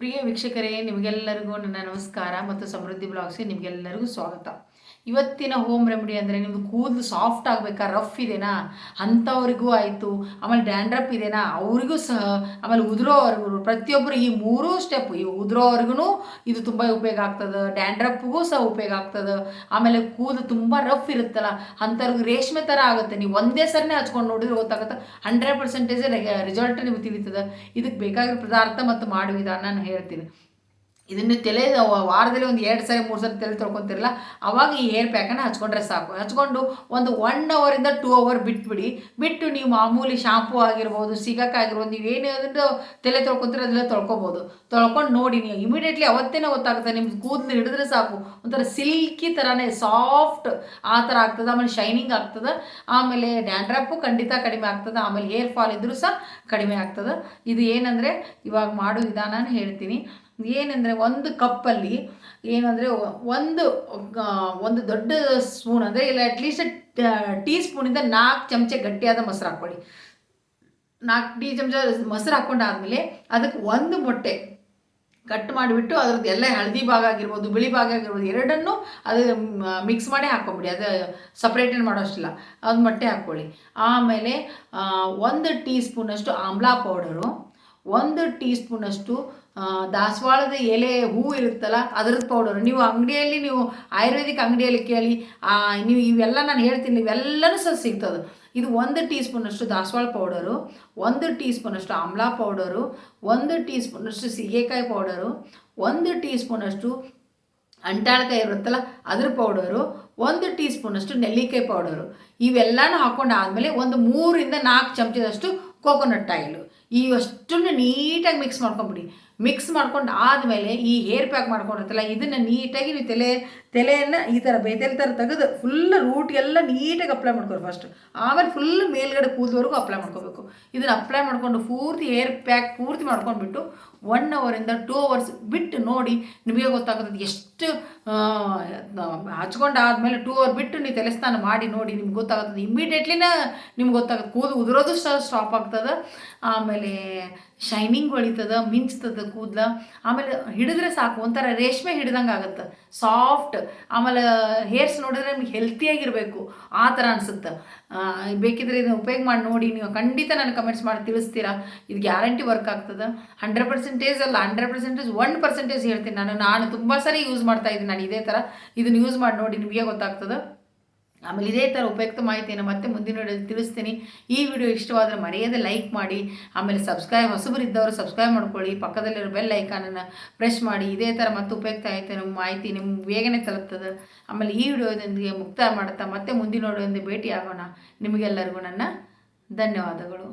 ಪ್ರಿಯ ವೀಕ್ಷಕರೇ, ನಿಮಗೆಲ್ಲರಿಗೂ ನನ್ನ ನಮಸ್ಕಾರ ಮತ್ತು ಸಮೃದ್ಧಿ ಬ್ಲಾಗ್ಸ್ಗೆ ನಿಮಗೆಲ್ಲರಿಗೂ ಸ್ವಾಗತ. ಇವತ್ತಿನ ಹೋಮ್ ರೆಮಿಡಿ ಅಂದರೆ ನಿಮ್ಮದು ಕೂದಲು ಸಾಫ್ಟ್ ಆಗಬೇಕಾ ರಫ್ ಇದೆನಾ? ಅಂಥವ್ರಿಗೂ ಆಯಿತು, ಆಮೇಲೆ ಡ್ಯಾಂಡ್ರಪ್ ಇದೆನಾ? ಅವರಿಗೂ ಸಹ, ಆಮೇಲೆ ಉದುರೋವರೆಗೂ, ಪ್ರತಿಯೊಬ್ಬರು ಈ ಮೂರೂ ಸ್ಟೆಪ್ ಈ ಉದುರೋವರೆಗೂ ಇದು ತುಂಬ ಉಪಯೋಗ ಆಗ್ತದೆ ಡ್ಯಾಂಡ್ರಪ್ಗೂ ಸಹ ಉಪಯೋಗ ಆಗ್ತದೆ, ಆಮೇಲೆ ಕೂದಲು ತುಂಬ ರಫ್ ಇರುತ್ತಲ್ಲ, ಅಂಥವ್ರಿಗೆ ರೇಷ್ಮೆ ಥರ ಆಗುತ್ತೆ, ನೀವು ಒಂದೇ ಸರಿನೇ ಹಚ್ಕೊಂಡು ನೋಡಿದ್ರೆ ಗೊತ್ತಾಗುತ್ತೆ ಹಂಡ್ರೆಡ್ ಪರ್ಸೆಂಟೇಜ್ ರಿಸಲ್ಟ್ ನಿಮಗೆ ತಿಳಿತದೆ, ಇದಕ್ಕೆ ಬೇಕಾಗಿರೋ ಪದಾರ್ಥ ಮತ್ತು ಮಾಡುವ ವಿಧಾನ ನಾನು ಹೇಳ್ತೀನಿ. ಇದನ್ನು ತಲೆ ವಾರದಲ್ಲಿ ಒಂದು ಎರಡು ಸಾರಿ, ಮೂರು ಸರಿ ತಲೆ ತೊಳ್ಕೊತಿರಲ್ಲ, ಅವಾಗ ಈ ಹೇರ್ ಪ್ಯಾಕನ್ನು ಹಚ್ಕೊಂಡ್ರೆ ಸಾಕು. ಹಚ್ಕೊಂಡು ಒಂದು ಒನ್ ಅವರಿಂದ ಟೂ ಅವರ್ ಬಿಟ್ಬಿಡಿ. ಬಿಟ್ಟು ನೀವು ಮಾಮೂಲಿ ಶಾಂಪು ಆಗಿರ್ಬೋದು ಸಿಗಕ್ಕಾಗಿರ್ಬೋದು ನೀವು ಏನಾದರೂ ತಲೆ ತೊಳ್ಕೊತೀರ ಅದೆಲ್ಲ ತೊಳ್ಕೊಬೋದು. ತೊಳ್ಕೊಂಡು ನೋಡಿ, ನೀವು ಇಮಿಡಿಯೇಟ್ಲಿ ಅವತ್ತೇ ಗೊತ್ತಾಗುತ್ತೆ ನಿಮ್ಮ ಕೂದಲು ಹಿಡಿದ್ರೆ ಸಾಕು. ಒಂಥರ ಸಿಲ್ಕಿ ಥರನೇ ಸಾಫ್ಟ್ ಆ ಥರ ಆಗ್ತದೆ, ಆಮೇಲೆ ಶೈನಿಂಗ್ ಆಗ್ತದೆ, ಆಮೇಲೆ ಡ್ಯಾಂಡ್ರಪ್ಪು ಖಂಡಿತ ಕಡಿಮೆ ಆಗ್ತದೆ, ಆಮೇಲೆ ಹೇರ್ ಫಾಲ್ ಇದ್ದರೂ ಸಹ ಕಡಿಮೆ ಆಗ್ತದೆ. ಇದು ಏನಂದರೆ, ಇವಾಗ ಮಾಡೋ ವಿಧಾನ ಹೇಳ್ತೀನಿ. ಏನಂದರೆ ಒಂದು ಕಪ್ಪಲ್ಲಿ ಏನಂದರೆ ಒಂದು ಒಂದು ದೊಡ್ಡ ಸ್ಪೂನ್ ಅಂದರೆ ಇಲ್ಲ ಅಟ್ಲೀಸ್ಟ್ ಟೀ ಸ್ಪೂನಿಂದ ನಾಲ್ಕು ಚಮಚ ಗಟ್ಟಿಯಾದ ಮೊಸರು ಹಾಕ್ಕೊಳ್ಳಿ ನಾಲ್ಕು ಟೀ ಚಮಚ ಮೊಸರು ಹಾಕ್ಕೊಂಡಾದ್ಮೇಲೆ ಅದಕ್ಕೆ ಒಂದು ಮೊಟ್ಟೆ ಕಟ್ ಮಾಡಿಬಿಟ್ಟು ಅದ್ರದ್ದು ಎಲ್ಲ ಹಳದಿ ಭಾಗ ಆಗಿರ್ಬೋದು ಬಿಳಿ ಭಾಗ ಆಗಿರ್ಬೋದು ಎರಡನ್ನೂ ಅದು ಮಿಕ್ಸ್ ಮಾಡಿ ಹಾಕ್ಕೊಂಬಿಡಿ ಅದು ಸಪ್ರೇಟೇಟ್ ಮಾಡೋಷ್ಟಿಲ್ಲ ಅದು ಮೊಟ್ಟೆ ಹಾಕ್ಕೊಳ್ಳಿ ಆಮೇಲೆ ಒಂದು ಟೀ ಸ್ಪೂನಷ್ಟು ಆಮ್ಲಾ ಪೌಡರು ಒಂದು ಟೀ ಸ್ಪೂನಷ್ಟು ದಾಸವಾಳದ ಎಲೆ ಹೂ ಇರುತ್ತಲ್ಲ, ಅದ್ರದ್ದು ಪೌಡರ್ ನೀವು ಅಂಗಡಿಯಲ್ಲಿ, ನೀವು ಆಯುರ್ವೇದಿಕ್ ಅಂಗಡಿಯಲ್ಲಿ ಕೇಳಿ ನೀವು ಇವೆಲ್ಲ ನಾನು ಹೇಳ್ತೀನಿ, ಇವೆಲ್ಲನೂ ಸಹ ಸಿಗ್ತದೆ. ಇದು ಒಂದು ಟೀ ಸ್ಪೂನಷ್ಟು ದಾಸವಾಳ ಪೌಡರು ಒಂದು ಟೀ ಸ್ಪೂನಷ್ಟು ಆಮ್ಲಾ ಪೌಡರು ಒಂದು ಟೀ ಸ್ಪೂನಷ್ಟು ಸೀಗೆಕಾಯಿ ಪೌಡರು ಒಂದು ಟೀ ಸ್ಪೂನಷ್ಟು ಅಂಟಾಳಕಾಯಿ ಇರುತ್ತಲ್ಲ, ಅದ್ರ ಪೌಡರು ಒಂದು ಟೀ ಸ್ಪೂನಷ್ಟು ನೆಲ್ಲಿಕಾಯಿ ಪೌಡರು ಇವೆಲ್ಲನೂ ಹಾಕೊಂಡು ಆದಮೇಲೆ ಒಂದು ಮೂರಿಂದ ನಾಲ್ಕು ಚಮಚದಷ್ಟು ಕೋಕೋನಟ್ ಆಯಿಲು ಈ ಅಷ್ಟನ್ನು ನೀಟಾಗಿ ಮಿಕ್ಸ್ ಮಾಡ್ಕೊಂಬಿಡಿ. ಮಿಕ್ಸ್ ಮಾಡ್ಕೊಂಡು ಆದಮೇಲೆ ಈ ಹೇರ್ ಪ್ಯಾಕ್ ಮಾಡ್ಕೊಂಡಿರ್ತಲ್ಲ ಇದನ್ನು ನೀಟಾಗಿ ನೀವು ತಲೆ ತಲೆಯನ್ನು ಈ ಥರ ಬೇತೆಲೆ ಥರ ತೆಗೆದು ಫುಲ್ ರೂಟ್ ಎಲ್ಲ ನೀಟಾಗಿ ಅಪ್ಲೈ ಮಾಡ್ಕೊರಿ ಫಸ್ಟ್ ಆಮೇಲೆ ಫುಲ್ ಮೇಲ್ಗಡೆ ಕೂದಲವರೆಗೂ ಅಪ್ಲೈ ಮಾಡ್ಕೋಬೇಕು. ಇದನ್ನು ಅಪ್ಲೈ ಮಾಡ್ಕೊಂಡು ಪೂರ್ತಿ ಏರ್ ಪ್ಯಾಕ್ ಪೂರ್ತಿ ಮಾಡ್ಕೊಂಡ್ಬಿಟ್ಟು ಒನ್ ಅವರಿಂದ ಟೂ ಅವರ್ಸ್ ಬಿಟ್ಟು ನೋಡಿ ನಿಮಗೆ ಗೊತ್ತಾಗುತ್ತೆ ಎಷ್ಟು ಹಚ್ಕೊಂಡಾದ್ಮೇಲೆ ಟೂ ಅವರ್ ಬಿಟ್ಟು ನೀವು ತಲೆ ಸ್ನಾನ ಮಾಡಿ ನೋಡಿ ನಿಮ್ಗೆ ಗೊತ್ತಾಗುತ್ತದೆ ಇಮ್ಮಿಡಿಯೇಟ್ಲಿನ ನಿಮ್ಗೆ ಗೊತ್ತಾಗುತ್ತೆ. ಕೂದಲು ಉದುರೋದು ಸ್ಟಾಪ್ ಆಗ್ತದೆ. ಆಮೇಲೆ ಶೈನಿಂಗ್ ಹೊಳಿತದ, ಮಿಂಚ್ತದ ಕೂದಲ, ಆಮೇಲೆ ಹಿಡಿದ್ರೆ ಸಾಕು, ಒಂಥರ ರೇಷ್ಮೆ ಹಿಡ್ದಂಗೆ ಆಗುತ್ತೆ. ಸಾಫ್ಟ್ ಆಮೇಲೆ ಹೇರ್ಸ್ ನೋಡಿದ್ರೆ ನಿಮ್ಗೆ ಹೆಲ್ತಿಯಾಗಿರಬೇಕು ಆ ಥರ ಅನಿಸುತ್ತೆ. ಬೇಕಿದ್ರೆ ಇದನ್ನು ಉಪಯೋಗ ಮಾಡಿ ನೋಡಿ, ನೀವು ಖಂಡಿತ ನನಗೆ ಕಮೆಂಟ್ಸ್ ಮಾಡಿ ತಿಳಿಸ್ತೀರಾ? ಇದು ಗ್ಯಾರಂಟಿ ವರ್ಕ್ ಆಗ್ತದೆ. ಹಂಡ್ರೆಡ್ ಪರ್ಸೆಂಟೇಜ್ ಅಲ್ಲ ಹಂಡ್ರೆಡ್ ಪರ್ಸೆಂಟೇಜ್ ಒನ್ ಪರ್ಸೆಂಟೇಜ್ ಹೇಳ್ತೀನಿ ನಾನು. ನಾನು ತುಂಬ ಸರಿ ಯೂಸ್ ಮಾಡ್ತಾ ಇದ್ದೀನಿ ನಾನು ಇದೇ ಥರ. ಇದನ್ನು ಯೂಸ್ ಮಾಡಿ ನೋಡಿ ನಿಮಗೆ ಗೊತ್ತಾಗ್ತದೆ. ಆಮೇಲೆ ಇದೇ ಥರ ಉಪಯುಕ್ತ ಮಾಹಿತಿಯನ್ನು ಮತ್ತೆ ಮುಂದಿನ ವಿಡಿಯೋದಲ್ಲಿ ತಿಳಿಸ್ತೀನಿ. ಈ ವಿಡಿಯೋ ಇಷ್ಟವಾದರೆ ಮರೆಯದೆ ಲೈಕ್ ಮಾಡಿ, ಆಮೇಲೆ ಸಬ್ಸ್ಕ್ರೈಬ್ ಹೊಸಬರಿದ್ದವರು ಸಬ್ಸ್ಕ್ರೈಬ್ ಮಾಡ್ಕೊಳ್ಳಿ, ಪಕ್ಕದಲ್ಲಿರೋ ಬೆಲ್ ಐಕಾನನ್ನು ಪ್ರೆಸ್ ಮಾಡಿ, ಇದೇ ಥರ ಮತ್ತೆ ಉಪಯುಕ್ತ ಆಯಿತು ನಮ್ಮ ಮಾಹಿತಿ ನಿಮ್ಗೆ ಬೇಗನೆ ತಲುಪ್ತದೆ. ಆಮೇಲೆ ಈ ವಿಡಿಯೋದೊಂದಿಗೆ ಮುಕ್ತಾಯ ಮಾಡುತ್ತಾ ಮತ್ತೆ ಮುಂದಿನ ವಿಡಿಯೋದೊಂದಿಗೆ ಭೇಟಿ ಆಗೋಣ ನಿಮಗೆಲ್ಲರಿಗೂ ನನ್ನ ಧನ್ಯವಾದಗಳು.